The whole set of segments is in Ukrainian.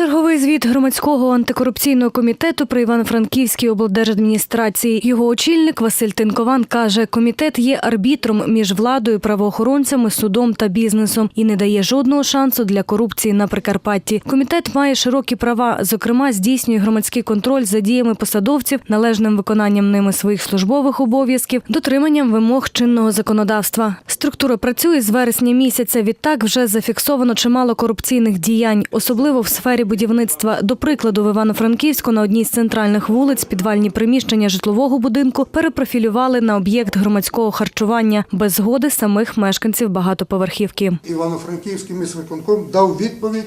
Черговий звіт громадського антикорупційного комітету при Івано-Франківській облдержадміністрації. Його очільник Василь Тинкован каже, комітет є арбітром між владою, правоохоронцями, судом та бізнесом і не дає жодного шансу для корупції на Прикарпатті. Комітет має широкі права, зокрема, здійснює громадський контроль за діями посадовців, належним виконанням ними своїх службових обов'язків, дотриманням вимог чинного законодавства. Структура працює з вересня місяця. Відтак вже зафіксовано чимало корупційних діянь, особливо в сфері будівництва. До прикладу, в Івано-Франківську на одній з центральних вулиць підвальні приміщення житлового будинку перепрофілювали на об'єкт громадського харчування без згоди самих мешканців багатоповерхівки. Івано-Франківський міськвиконком дав відповідь,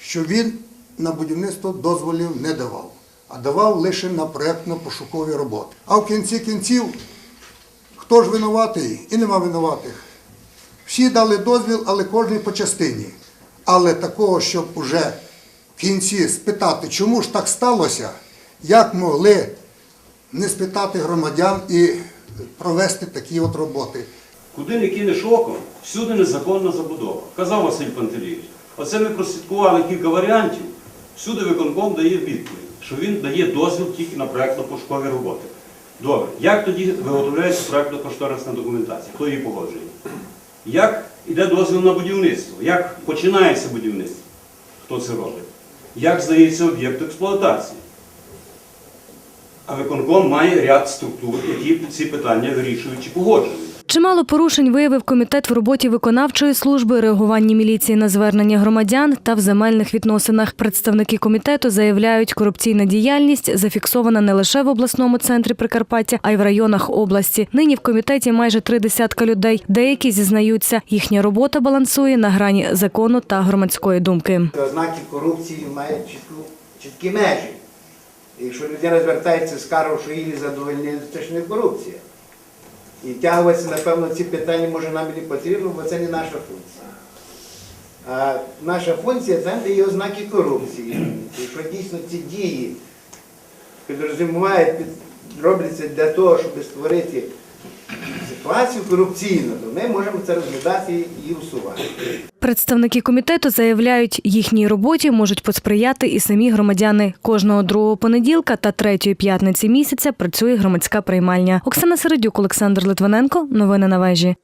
що він на будівництво дозволів не давав, а давав лише на проєктно-пошукові роботи. А в кінці кінців, хто ж винуватий і нема винуватих. Всі дали дозвіл, але кожен по частині. Але такого, щоб уже в кінці спитати, чому ж так сталося, як могли не спитати громадян і провести такі от роботи. Куди не кинеш оком, всюди незаконна забудова. Казав Василь Пантелійович. Оце ми прослідкували кілька варіантів. Всюди виконком дає відповідь, що він дає дозвіл тільки на проєктно-пошукові роботи. Добре, як тоді виготовляється проєктно-кошторисна документація? Хто її погоджує? Як йде дозвіл на будівництво? Як починається будівництво? Хто це робить? Як здається об'єкт експлуатації? А виконком має ряд структур, які ці питання вирішують чи погоджують. Чимало порушень виявив комітет в роботі виконавчої служби, реагуванні міліції на звернення громадян та в земельних відносинах. Представники комітету заявляють, корупційна діяльність зафіксована не лише в обласному центрі Прикарпаття, а й в районах області. Нині в комітеті майже три десятка людей. Деякі зізнаються, їхня робота балансує на грані закону та громадської думки. Ознаки корупції мають чітку, чіткі межі. Якщо людина звертається з скаргою, що її не задовольнили, це ж не корупція. І тягуватися, напевно, ці питання може нам і не потрібно, бо це не наша функція. А наша функція там, де є ознаки корупції. що дійсно ці дії підрозумівають, під- робляться для того, щоб створити ситуацію корупційну, то ми можемо це розглядати і усувати. Представники комітету заявляють, їхній роботі можуть посприяти і самі громадяни. Кожного другого понеділка та третьої п'ятниці місяця працює громадська приймальня. Оксана Середюк, Олександр Литвиненко. Новини на вежі.